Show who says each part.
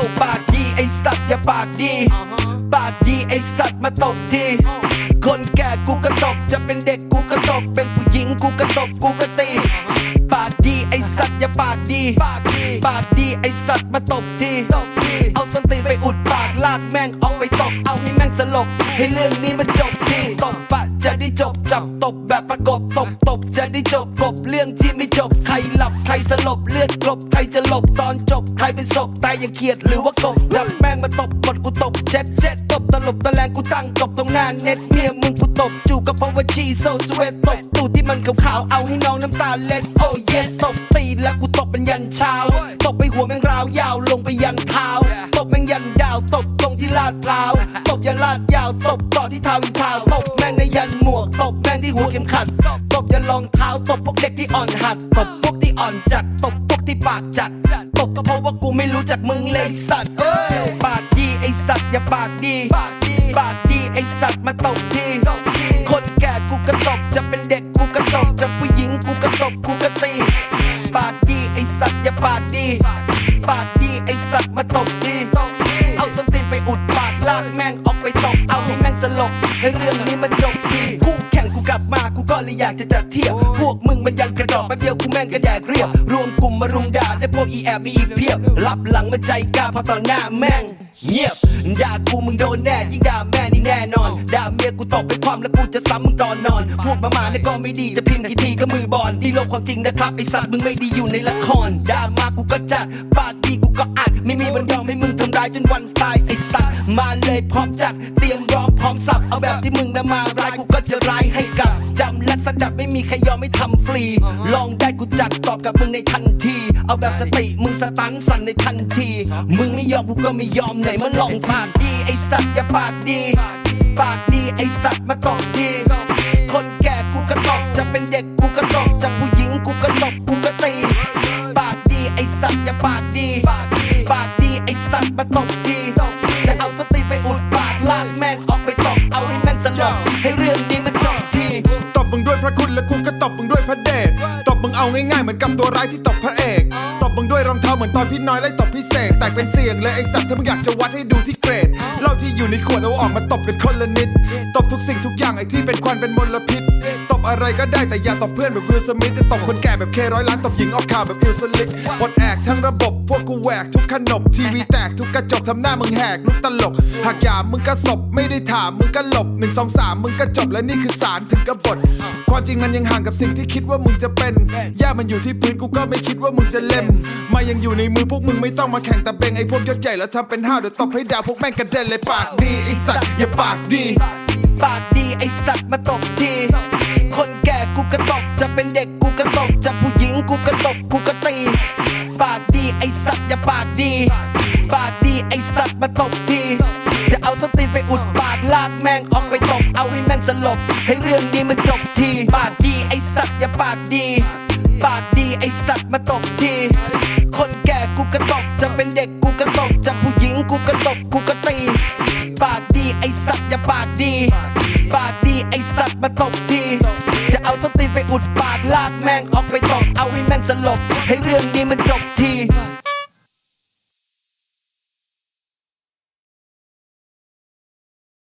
Speaker 1: เย้าปากดีไอสัตว์อย่าปากดี ปากดีไอสัตว์มาตบที คนแก่กูก็ตบจะเป็นเด็กกูก็ตบเป็นผู้หญิงกูก็ตบกูก็ตี ปากดีไอสัตว์อย่าปากดี ปากดีปากดีไอสัตว์มาตบทีเอาสติไปอุดปากลากแม่งออกไปตบเอาให้แม่งสลบให้เรื่องนี้มันจบ จับตบแบบประกบตบตบจะได้จบกบเรื่องที่ไม่จบใครหลับใครสลบเลือดกลบใครจะหลบตอนจบใครเป็นศพตายยังเครียดหรือว่ากบจับแม่งมาตบกดกูตบเช็ดเช็ดตบตลบตะแลงกูตั้งตบตรงหน้าเน็ตเมียมึงกูตบจูกับพราะว่าชีโซสเวตตบตูดที่มันขาวๆเอาให้น้องน้ำตาเล็ดโอ้เยสตบตีแล้วกูตบเป็นยันเช้าตบไปหัวแม่งราวยาวลงไปยันเท้า ที่ลาดพร้าวตบยันลาดยาวตบต่อที่ทาอีกเท้าตบแม่งในยันหมวกตบแม่งที่หัวเข็มขัดตบยันรองเท้าตบพวกเด็กที่อ่อนหัดตบพวกที่อ่อนจัดตบพวกที่ปากจัดตบก็เพราะว่ากูไม่รู้จักมึงเลยสัตว์เอ้ยปากดีไอสัตว์อย่าปากดีปากดีปากดีไอสัตว์มาตบทีคนแก่กูก็ตบจะเป็นเด็กกูก็ตบจะผู้หญิงกูก็ตบกูก็ตีปากดีไอสัตว์อย่าปากดีปากดีไอสัตว์มาตบที ให้เรื่องนี้มันจบทีคู่แข่งกูกลับมากูก็เลยอยากจะจัดเทียบพวกมึงมันยังกระจอกแป๊บเดียวกูแม่งก็แดกเรียบรวมกลุ่มมารุมด่าได้พวกอีแอบมีอีกเพียบรับหลังมาใจกล้าพราะตอนหน้าแม่งเงียบด่ากูมึงโดนแน่ยิ่งด่าแม่นี่แน่นอนด่าเมียกูตบไปความแล้วกูจะซ้ำมึงตอนนอนพูดมามาเนี่ยก็ไม่ดีจะพิมพ์กี่ทีก็มือบอลนี่โลกความจริงนะครับไอสัตว์มึงไม่ดีอยู่ในละครด่ามากูก็จัดปากดีกูก็อัดไม่มีวันยอมให้มึงทำร้ายจนวันตายไอสัตว์มาเลยพร้อมจัดเตรียมรอม เอาแบบที่มึงนำมาร้ายกูก็จะร้ายให้กลับจำและสดับไม่มีใครยอมไม่ทำฟรี ลองได้กูจัดตอบกับมึงในทันที เอาแบบสติมึงสตันสั่นในทันที มึงไม่ยอมกูก็ไม่ยอมไหนมาลองปากดีไอสัตว์อย่าปากดี ปากดีไอสัตว์มาตบที ระ
Speaker 2: คุณและกูก็ตบมึงด้วยพระเดชตบมึงเอาง่ายๆเหมือนกับตัวร้ายที่ตบพระเอกตบมึงด้วยรองเท้าเหมือนตอนพี่น้อยไล่ตบพี่เสกแตกเป็นเสียงเลยไอสัตว์ถ้ามึงอยากจะวัดให้ดูที่เกรดเหล้าที่อยู่ในขวดเอาออกมาตบกันคนละนิด ตบทุกสิ่งทุกอย่างไอที่เป็นควันเป็นมลพิษ อะไรก็ได้แต่อย่าตบเพื่อนแบบวิลสมิธจะตบคนแก่แบบเคร้อยล้านตบหญิงออกข่าวแบบอิลสลิกหมดแอกทั้งระบบพวกกูแหวกทุกขนบทีวีแตกทุกกระจกทำหน้ามึงแหกลุกตลก หากหยามมึงก็ศพไม่ได้ถามมึงก็หลบหนึ่งสองสามมึงก็จบและนี่คือสารถึงกบฏความจริงมันยังห่างกับสิ่งที่คิดว่ามึงจะเป็นย่ามันอยู่ที่พื้นกูก็ไม่คิดว่ามึงจะเล่มมายังอยู่ในมือพวกมึงไม่ต้องมาแข่งแต่เบงไอ้พวกยศใหญ่แล้วทำเป็นห้าวเดี๋ยวตบให้ดาวพวกแม่งกระเด็นเลยปากดีไอ้สัตว์อย่าปากดี
Speaker 1: ปากดีไอสัตว์มาตบที ก็ตกจะเป็นเด็กกูก็ตกจะผู้หญิงกูก็ตกกูก็ตี ปากดีไอ้สัตว์อย่าปากดี ปากดีไอ้สัตว์มาตกที จะเอาสตีไปอุดปากลากแมงออกไปตกเอาให้แมงสลบ ให้เรื่องนี้มันจบที ปากดีไอ้สัตว์อย่าปากดี ปากดีไอ้สัตว์มาตกที คนแก่กูก็ตกจะเป็นเด็กกูก็ตกจะผู้หญิงกูก็ตกกูก็ตีปากดีไอ้สัตว์อย่าปากดี ปากดีไอ้สัตว์มาตกที จะเอาสต ไปอุดปากลากแม่งออกไปตกเอาให้แม่งสลบ ให้เรื่องนี้มันจบที